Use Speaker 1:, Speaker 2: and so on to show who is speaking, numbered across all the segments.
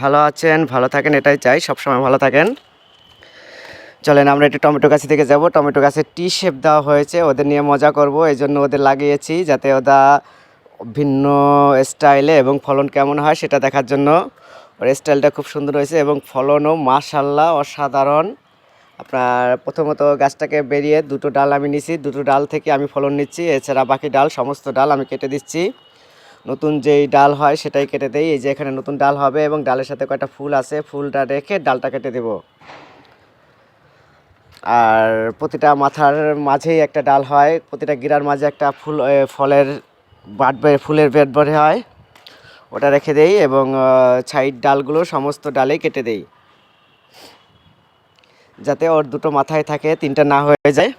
Speaker 1: ভালো আছেন ভালো থাকেন এটাই চাই সবসময় ভালো থাকেন চলেন আমরা একটু টমেটো গাছে থেকে যাব টমেটো গাছে টি শেপ দেওয়া হয়েছে ওদের নিয়ে মজা করব এই জন্য ওদের লাগিয়েছি যাতে ওরা ভিন্ন স্টাইলে এবং ফলন কেমন হয় সেটা দেখার জন্য ওর স্টাইলটা খুব সুন্দর হয়েছে এবং ফলনও মাশাল্লাহ অসাধারণ আপনার প্রথমত গাছটাকে বেরিয়ে দুটো ডাল আমি নিছি দুটো ডাল থেকে আমি ফলন নিচ্ছি এছাড়া বাকি ডাল সমস্ত ডাল আমি কেটে দিচ্ছি নতুন যেই ডাল হয় সেটাই কেটে দেই এই যে এখানে নতুন ডাল হবে এবং ডালের সাথে কয়েকটা ফুল আছে ফুলটা রেখে ডালটা কেটে দেব আর প্রতিটা মাথার মাঝেই একটা ডাল হয় প্রতিটা গিরার মাঝে একটা ফুল ফলের বাট ফুলের বেট বের হয় ওটা রেখে দেই এবং সাইড ডালগুলো সমস্ত ডালে কেটে দেই যাতে ওর দুটো মাথায় থাকে তিনটা না হয়ে যায়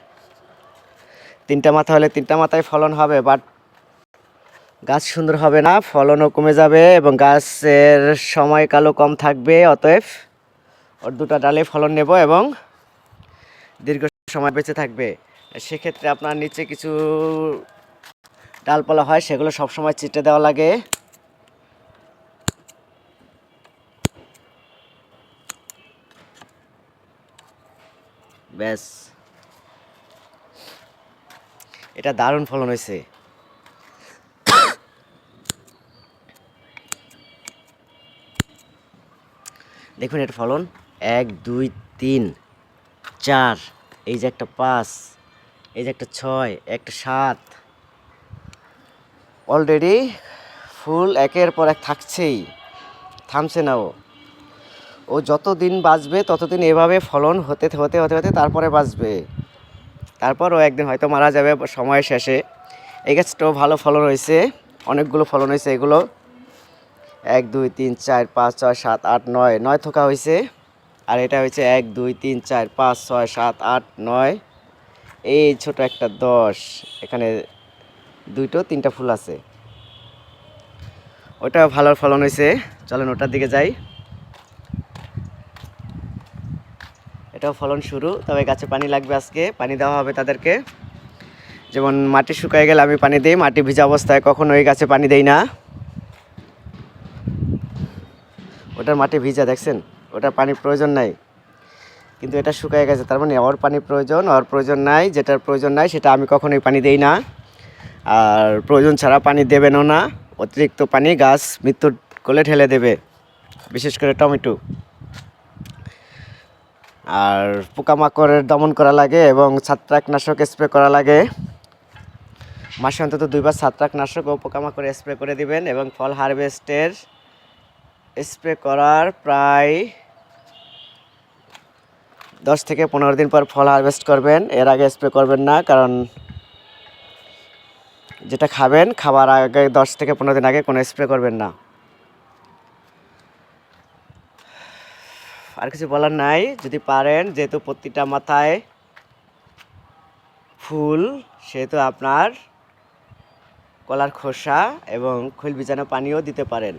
Speaker 1: তিনটা মাথা হলে তিনটা মাথায় ফলন হবে বাট গাছ সুন্দর হবে না ফলনও কমে যাবে এবং গাছের সময়কালও কম থাকবে অতএব ওর দুটা ডালে ফলন নেব এবং দীর্ঘ সময় বেঁচে থাকবে সেক্ষেত্রে আপনার নিচে কিছু ডালপালা হয় সেগুলো সবসময় চিটে দেওয়া লাগে ব্যাস এটা দারুণ ফলন হয়েছে দেখুন এর ফলন এক দুই তিন চার এই যে একটা পাঁচ এই যে একটা ছয় একটা সাত অলরেডি ফুল একের পর এক থাকছেই থামছে না ও ও যতদিন বাঁচবে ততদিন এভাবে ফলন হতে হতে হতে হতে তারপরে বাঁচবে তারপর ও একদিন হয়তো মারা যাবে সময় শেষে এই গাছটাও ভালো ফলন হয়েছে অনেকগুলো ফলন হয়েছে এগুলো এক দুই তিন চার পাঁচ ছয় সাত আট নয় নয় থোকা হয়েছে আর এটা হয়েছে এক দুই তিন চার পাঁচ ছয় সাত আট নয় এই ছোট একটা দশ এখানে দুইটো তিনটা ফুল আছে ওটা ভালো ফলন হয়েছে চলেন ওটার দিকে যাই এটাও ফলন শুরু তবে গাছে পানি লাগবে আজকে পানি দেওয়া হবে তাদেরকে যেমন মাটি শুকায় গেলে আমি পানি দিই মাটি ভিজা অবস্থায় কখনো এই গাছে পানি দেই না ওটার মাটি ভিজা দেখছেন ওটা পানি প্রয়োজন নাই কিন্তু এটা শুকায় গেছে তার মানে ওর পানি প্রয়োজন ওর প্রয়োজন নাই যেটার প্রয়োজন নাই সেটা আমি কখনোই পানি দেই না আর প্রয়োজন ছাড়া পানি দেবেনও না অতিরিক্ত পানি গাছ মৃত্যুর কোলে ঠেলে দেবে বিশেষ করে টমেটো আর পোকামাকড়ের দমন করা লাগে এবং ছত্রাকনাশক স্প্রে করা লাগে মাসে অন্তত দুইবার ছত্রাকনাশক ও পোকামাকড় স্প্রে করে দিবেন এবং ফল হারভেস্টের স্প্রে করার প্রায় দশ থেকে পনেরো দিন পর ফল হারভেস্ট করবেন এর আগে স্প্রে করবেন না কারণ যেটা খাবেন খাবার আগে দশ থেকে পনেরো দিন আগে কোনো স্প্রে করবেন না আর কিছু বলার নাই যদি পারেন যেহেতু প্রতিটা মাথায় ফুল সেহেতু আপনার কলার খোসা এবং খৈল বিছানো পানিও দিতে পারেন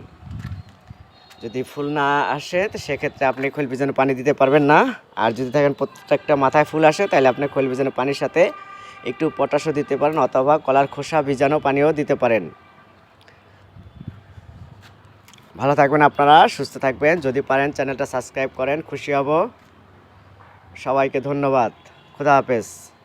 Speaker 1: যদি ফুল না আসে তো সেক্ষেত্রে আপনি খোল বিজানো পানি দিতে পারবেন না আর যদি থাকেন প্রত্যেকটা মাথায় ফুল আসে তাহলে আপনি খোল বিজানো পানির সাথে একটু পটাশও দিতে পারেন অথবা কলার খোসা ভিজানো পানিও দিতে পারেন ভালো থাকবেন আপনারা সুস্থ থাকবেন যদি পারেন চ্যানেলটা সাবস্ক্রাইব করেন খুশি হব সবাইকে ধন্যবাদ খুদা হাফেজ